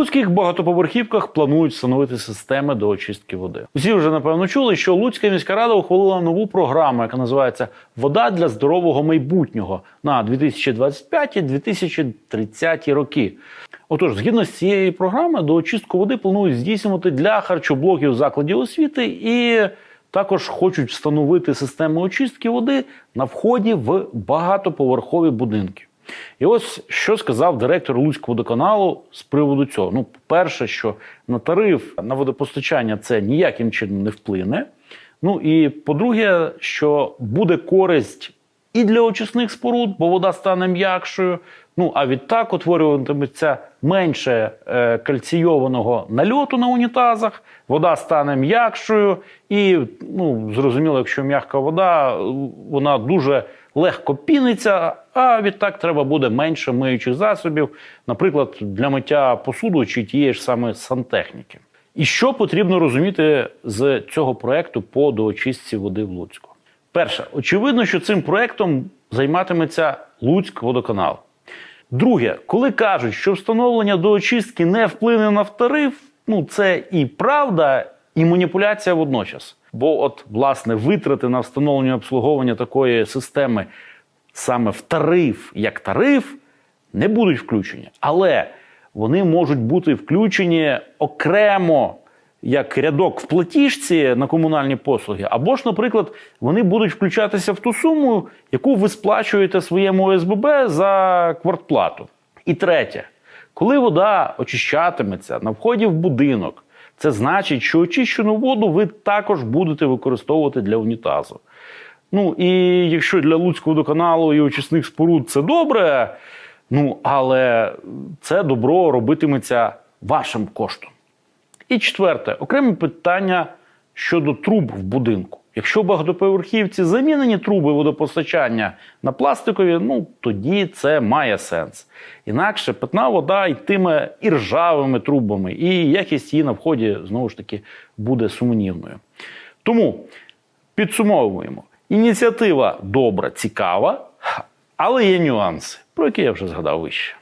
луцьких багатоповерхівках планують встановити системи до очистки води. Усі вже напевно чули, що Луцька міська рада ухвалила нову програму, яка називається Вода для здорового майбутнього на 2025-2030 роки. Отож, згідно з цією програмою, до очистку води планують здійснювати для харчоблоків закладів освіти і також хочуть встановити систему очистки води на вході в багатоповерхові будинки. І ось що сказав директор Луцького водоканалу з приводу цього. Ну, перше, що на тариф на водопостачання це ніяким чином не вплине. Ну і по-друге, що буде користь і для очисних споруд, бо вода стане м'якшою. Ну а відтак утворюватиметься менше е, кальційованого нальоту на унітазах, вода стане м'якшою, і ну зрозуміло, якщо м'яка вода, вона дуже легко піниться, а відтак треба буде менше миючих засобів, наприклад, для миття посуду чи тієї ж саме сантехніки. І що потрібно розуміти з цього проекту по доочистці води в Луцьку? Перше, очевидно, що цим проектом займатиметься Луцьк водоканал. Друге, коли кажуть, що встановлення доочистки не вплине на тариф, ну це і правда, і маніпуляція водночас. Бо, от, власне, витрати на встановлення обслуговування такої системи саме в тариф як тариф не будуть включені. Але вони можуть бути включені окремо як рядок в платіжці на комунальні послуги, або ж, наприклад, вони будуть включатися в ту суму, яку ви сплачуєте своєму ОСББ за квартплату. І третє, коли вода очищатиметься на вході в будинок, це значить, що очищену воду ви також будете використовувати для унітазу. Ну і якщо для Луцького водоканалу і очисних споруд це добре, ну але це добро робитиметься вашим коштом. І четверте, окреме питання щодо труб в будинку. Якщо багатоповерхівці замінені труби водопостачання на пластикові, ну тоді це має сенс. Інакше питна вода йтиме і ржавими трубами, і якість її на вході знову ж таки буде сумнівною. Тому підсумовуємо: ініціатива добра, цікава, але є нюанси, про які я вже згадав вище.